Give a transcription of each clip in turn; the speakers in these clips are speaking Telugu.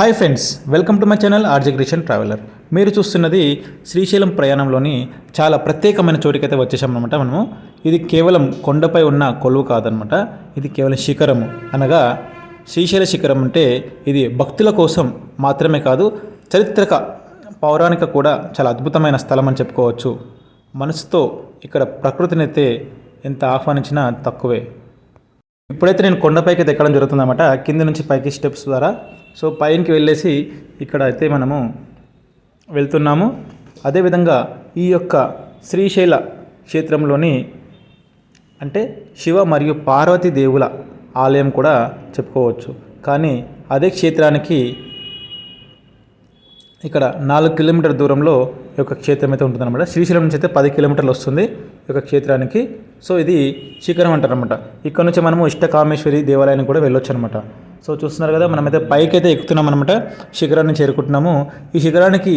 Hi friends welcome to my channel RJ Krishan traveller. మీరు చూస్తున్నది శ్రీశైలం ప్రయాణంలోని చాలా ప్రత్యేకమైన చోటికైతే వచ్చేసామన్నమాట మనము. ఇది కేవలం కొండపై ఉన్న కొలువు కాదనమాట ఇది కేవలం శిఖరము. అనగా శ్రీశైల శిఖరం అంటే ఇది భక్తుల కోసం మాత్రమే కాదు చరిత్రక పౌరాణిక కూడా చాలా అద్భుతమైన స్థలం అని చెప్పుకోవచ్చు. మనసుతో ఇక్కడ ప్రకృతిని అయితే ఎంత ఆహ్వానించినా తక్కువే. ఇప్పుడైతే నేను కొండపైకి ఎక్కడం జరుగుతుందన్నమాట. కింద నుంచి పైకి స్టెప్స్ ద్వారా సో పైకి వెళ్ళేసి ఇక్కడ అయితే మనము వెళ్తున్నాము. అదేవిధంగా ఈ యొక్క శ్రీశైల క్షేత్రంలోని అంటే శివ మరియు పార్వతీ దేవుల ఆలయం కూడా చెప్పుకోవచ్చు. కానీ అదే క్షేత్రానికి ఇక్కడ నాలుగు కిలోమీటర్ దూరంలో ఈ యొక్క క్షేత్రం అయితే ఉంటుందన్నమాట. శ్రీశైలం నుంచి అయితే పది కిలోమీటర్లు వస్తుంది ఈ యొక్క క్షేత్రానికి. సో ఇది శిఖరం అంటారనమాట ఇక్కడ నుంచి మనము ఇష్టకామేశ్వరి దేవాలయానికి కూడా వెళ్ళొచ్చు అనమాట సో చూస్తున్నారు కదా మనమైతే పైకి అయితే ఎక్కుతున్నాం అనమాట శిఖరాన్ని చేరుకుంటున్నాము. ఈ శిఖరానికి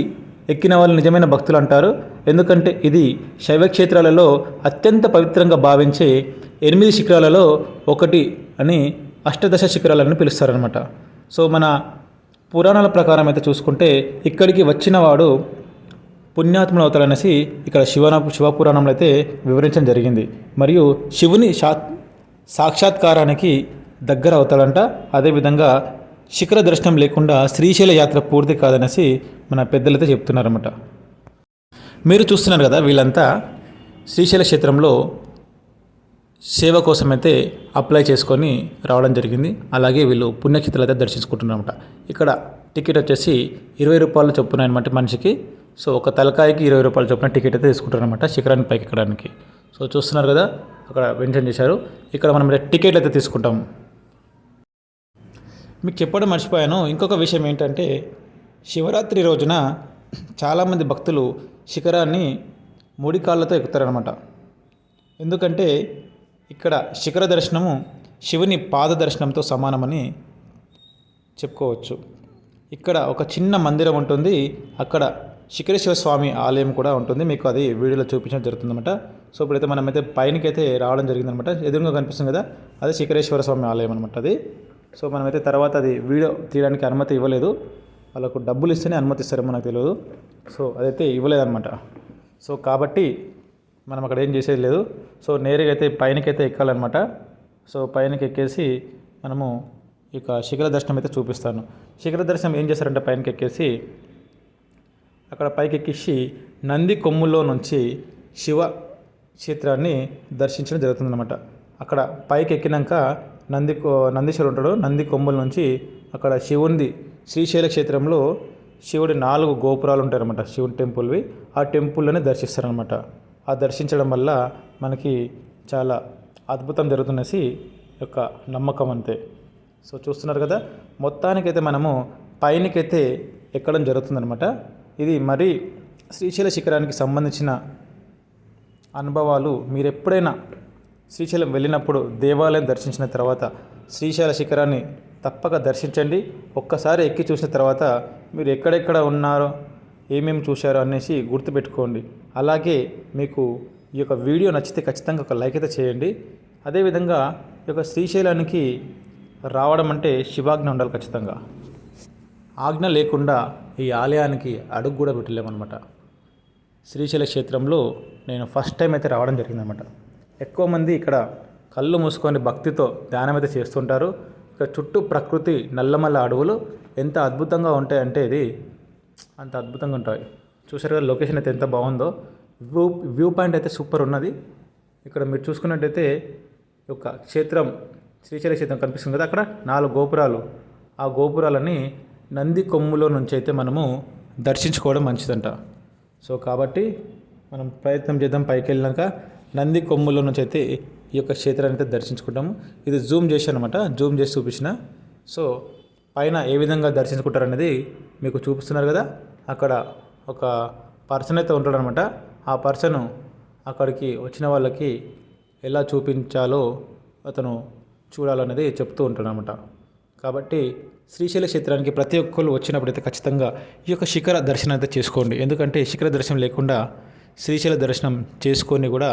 ఎక్కిన వాళ్ళు నిజమైన భక్తులు అంటారు. ఎందుకంటే ఇది శైవ క్షేత్రాలలో అత్యంత పవిత్రంగా భావించే ఎనిమిది శిఖరాలలో ఒకటి అని అష్టదశ శిఖరాలని పిలుస్తారనమాట సో మన పురాణాల ప్రకారం అయితే చూసుకుంటే ఇక్కడికి వచ్చినవాడు పుణ్యాత్ముడు అవుతాడనేసి ఇక్కడ శివన శివపురాణంలో అయితే వివరించడం జరిగింది. మరియు శివుని సా సాక్షాత్కారానికి దగ్గర అవుతాడంట. అదేవిధంగా శిఖర దర్శనం లేకుండా శ్రీశైల యాత్ర పూర్తి కాదనేసి మన పెద్దలైతే చెప్తున్నారన్నమాట. మీరు చూస్తున్నారు కదా వీళ్ళంతా శ్రీశైల క్షేత్రంలో సేవ కోసం అయితే అప్లై చేసుకొని రావడం జరిగింది. అలాగే వీళ్ళు పుణ్యక్షేత్రాలు అయితే దర్శించుకుంటున్నారన్నమాట. ఇక్కడ టికెట్ వచ్చేసి ఇరవై రూపాయలు చొప్పున అనమాట మనిషికి. సో ఒక తలకాయకి ఇరవై రూపాయలు చొప్పున టికెట్ అయితే తీసుకుంటారనమాట శిఖరాన్ని పైకి ఎక్కడానికి. సో చూస్తున్నారు కదా అక్కడ మెన్షన్ చేశారు. ఇక్కడ మనం టికెట్లు అయితే తీసుకుంటాం. మీకు చెప్పడం మర్చిపోయాను. ఇంకొక విషయం ఏంటంటే శివరాత్రి రోజున చాలామంది భక్తులు శిఖరాన్ని మూడి కాళ్ళతో ఎక్కుతారనమాట ఎందుకంటే ఇక్కడ శిఖర దర్శనము శివుని పాద దర్శనంతో సమానమని చెప్పుకోవచ్చు. ఇక్కడ ఒక చిన్న మందిరం ఉంటుంది. అక్కడ శిఖరేశ్వర స్వామి ఆలయం కూడా ఉంటుంది. మీకు అది వీడియోలో చూపించడం జరుగుతుందన్నమాట. సో ఇప్పుడైతే మనమైతే పైనకైతే రావడం జరిగిందనమాట ఎదురుగా కనిపిస్తుంది కదా అది శిఖరేశ్వర స్వామి ఆలయం అనమాట అది. సో మనమైతే తర్వాత అది వీడియో తీయడానికి అనుమతి ఇవ్వలేదు. వాళ్ళకు డబ్బులు ఇస్తేనే అనుమతి మనకు తెలియదు సో అదైతే ఇవ్వలేదన్నమాట. సో కాబట్టి మనం అక్కడ ఏం చేసేది లేదు. సో నేరుగా అయితే పైనకైతే ఎక్కాలన్నమాట. సో పైనకి ఎక్కేసి మనము ఇక శిఖర దర్శనం అయితే చూపిస్తాను. శిఖర దర్శనం ఏం చేస్తారంటే పైనకి ఎక్కేసి అక్కడ పైకి ఎక్కిసి నంది కొమ్ములో నుంచి శివ క్షేత్రాన్ని దర్శించడం జరుగుతుందన్నమాట. అక్కడ పైకి ఎక్కినాక నంది కొ- నందీశ్వరుడు ఉంటాడు. నంది కొమ్ముల నుంచి అక్కడ శివునిది శ్రీశైల క్షేత్రంలో శివుడి నాలుగు గోపురాలు ఉంటాయన్నమాట. శివుని టెంపుల్వి. ఆ టెంపుల్లోనే దర్శిస్తారనమాట ఆ దర్శించడం వల్ల మనకి చాలా అద్భుతం జరుగుతున్నసి యొక్క నమ్మకం అంతే. సో చూస్తున్నారు కదా? మొత్తానికైతే మనము పైనకైతే ఎక్కడం జరుగుతుందనమాట ఇది మరి శ్రీశైల శిఖరానికి సంబంధించిన అనుభవాలు మీరు ఎప్పుడైనా శ్రీశైలం వెళ్ళినప్పుడు దేవాలయం దర్శించిన తర్వాత శ్రీశైల శిఖరాన్ని తప్పక దర్శించండి. ఒక్కసారి ఎక్కి చూసిన తర్వాత మీరు ఎక్కడెక్కడ ఉన్నారో ఏమేమి చూశారో అనేసి గుర్తుపెట్టుకోండి. అలాగే మీకు ఈ యొక్క వీడియో నచ్చితే ఖచ్చితంగా ఒక లైక్ అయితే చేయండి. అదేవిధంగా ఈ యొక్క శ్రీశైలానికి రావడం అంటే శివాజ్ఞ ఉండాలి ఖచ్చితంగా. ఆజ్ఞ లేకుండా ఈ ఆలయానికి అడుగు కూడా పెట్టలేమన్నమాట. శ్రీశైల క్షేత్రంలో నేను ఫస్ట్ టైం అయితే రావడం జరిగిందనమాట ఎక్కువ మంది ఇక్కడ కళ్ళు మూసుకొని భక్తితో ధ్యానం అయితే చేస్తుంటారు. ఇక్కడ చుట్టూ ప్రకృతి నల్లమల్ల అడవులు ఎంత అద్భుతంగా ఉంటాయంటే ఇది అంత అద్భుతంగా ఉంటాయి. చూసారు కదా లొకేషన్ అయితే ఎంత బాగుందో. వ్యూ వ్యూ పాయింట్ అయితే సూపర్ ఉన్నది. ఇక్కడ మీరు చూసుకున్నట్టయితే ఒక క్షేత్రం శ్రీశైల క్షేత్రం కనిపిస్తుంది కదా అక్కడ. నాలుగు గోపురాలు. ఆ గోపురాలని నంది కొమ్ములో నుంచి అయితే మనము దర్శించుకోవడం మంచిదంట. సో కాబట్టి మనం ప్రయత్నం చేద్దాం పైకి వెళ్ళినాక నంది కొమ్ములో నుంచి అయితే ఈ యొక్క క్షేత్రాన్ని అయితే దర్శించుకుంటాము. ఇది జూమ్ చేశాను అనమాట జూమ్ చేసి చూపించిన. సో పైన ఏ విధంగా దర్శించుకుంటారు అనేది మీకు చూపిస్తున్నారు కదా అక్కడ ఒక పర్సన్ అయితే ఉంటాడనమాట ఆ పర్సన్ అక్కడికి వచ్చిన వాళ్ళకి ఎలా చూపించాలో అతను చూడాలనేది చెప్తూ ఉంటాడనమాట కాబట్టి శ్రీశైల క్షేత్రానికి ప్రతి ఒక్కరు వచ్చినప్పుడైతే ఖచ్చితంగా ఈ యొక్క శిఖర దర్శనం అయితే చేసుకోండి. ఎందుకంటే శిఖర దర్శనం లేకుండా శ్రీశైల దర్శనం చేసుకొని కూడా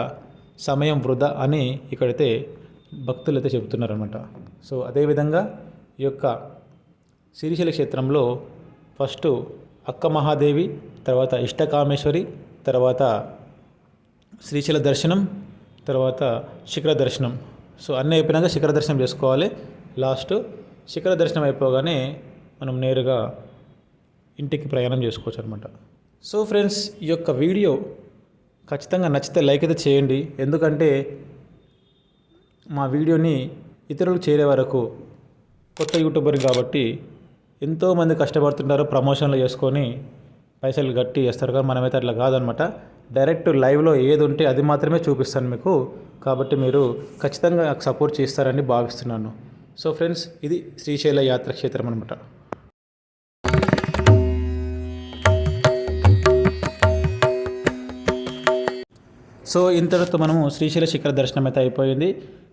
సమయం వృధా అని ఇక్కడైతే భక్తులు అయితే చెబుతున్నారనమాట సో అదేవిధంగా ఈ యొక్క శ్రీశైల క్షేత్రంలో ఫస్ట్ అక్క మహాదేవి తర్వాత ఇష్టకామేశ్వరి తర్వాత శ్రీశైల దర్శనం తర్వాత శిఖర దర్శనం. సో అన్నీ అయిపోయినాక శిఖర దర్శనం చేసుకోవాలి. లాస్ట్ శిఖర దర్శనం అయిపోగానే మనం నేరుగా ఇంటికి ప్రయాణం చేసుకోవచ్చు అనమాట సో ఫ్రెండ్స్ ఈ యొక్క వీడియో ఖచ్చితంగా నచ్చితే లైక్ అయితే చేయండి. ఎందుకంటే మా వీడియోని ఇతరులకు చేరే వరకు కొత్త యూట్యూబర్ కాబట్టి ఎంతోమంది కష్టపడుతుంటారు ప్రమోషన్లు చేసుకొని పైసలు గట్టి చేస్తారు కానీ మనమైతే అట్లా కాదనమాట. డైరెక్ట్ లైవ్లో ఏది ఉంటే అది మాత్రమే చూపిస్తాను మీకు. కాబట్టి మీరు ఖచ్చితంగా నాకు సపోర్ట్ చేస్తారని భావిస్తున్నాను. సో ఫ్రెండ్స్ ఇది శ్రీశైల యాత్ర క్షేత్రం అనమాట సో ఇంతటితో మనము శ్రీశైల శిఖర దర్శనం అయితే అయిపోయింది.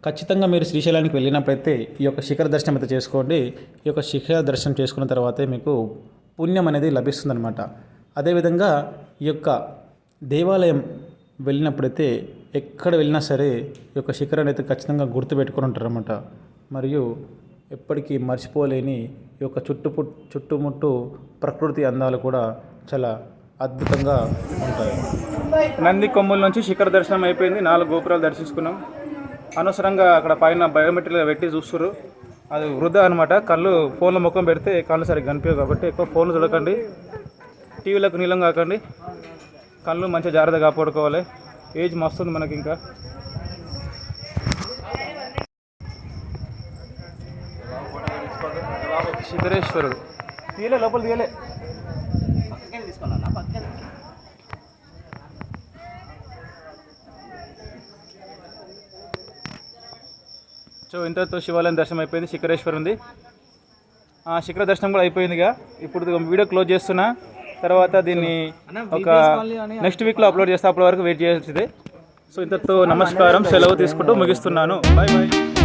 ఖచ్చితంగా మీరు శ్రీశైలానికి వెళ్ళినప్పుడైతే ఈ యొక్క శిఖర దర్శనం అయితే చేసుకోండి. ఈ యొక్క శిఖర దర్శనం చేసుకున్న తర్వాతే మీకు పుణ్యం అనేది లభిస్తుందన్నమాట. అదేవిధంగా ఈ యొక్క దేవాలయం వెళ్ళినప్పుడైతే ఎక్కడ వెళ్ళినా సరే ఈ యొక్క శిఖరాన్ని అయితే ఖచ్చితంగా గుర్తుపెట్టుకొని ఉంటారన్నమాట. మరియు ఎప్పటికీ మర్చిపోలేని ఈ యొక్క చుట్టుపు చుట్టుముట్టు ప్రకృతి అందాలు కూడా చాలా అద్భుతంగా ఉంటాయి. నంది కొమ్ముల నుంచి శిఖర దర్శనం అయిపోయింది. నాలుగు గోపురాలు దర్శించుకున్నాం. అనవసరంగా అక్కడ పైన బయోమెట్రిక్ పెట్టి చూస్తారు అది వృధా అనమాట కళ్ళు ఫోన్లో ముఖం పెడితే కళ్ళు సరిగ్గా కనిపించవు కాబట్టి ఎక్కువ ఫోన్లు చూడకండి. టీవీలకు నీలం కాకండి. కళ్ళు మంచిగా జాగ్రత్తగా కాపాడుకోవాలి. ఏజ్ మస్తుంది మనకి ఇంకా. శిఖరేశ్వరుడు. తీయలే లోపల తీయలే. సో ఇంతతో శివాలయం దర్శనం అయిపోయింది. శిఖరేశ్వర్ ఉంది. ఆ శిఖర దర్శనం కూడా అయిపోయిందిగా. ఇప్పుడు వీడియో క్లోజ్ చేస్తున్నా. తర్వాత దీన్ని ఒక నెక్స్ట్ వీక్లో అప్లోడ్ చేస్తే అప్పటి వరకు వెయిట్ చేయాల్సిందే. సో ఇంతతో నమస్కారం. సెలవు తీసుకుంటూ ముగిస్తున్నాను. Bye bye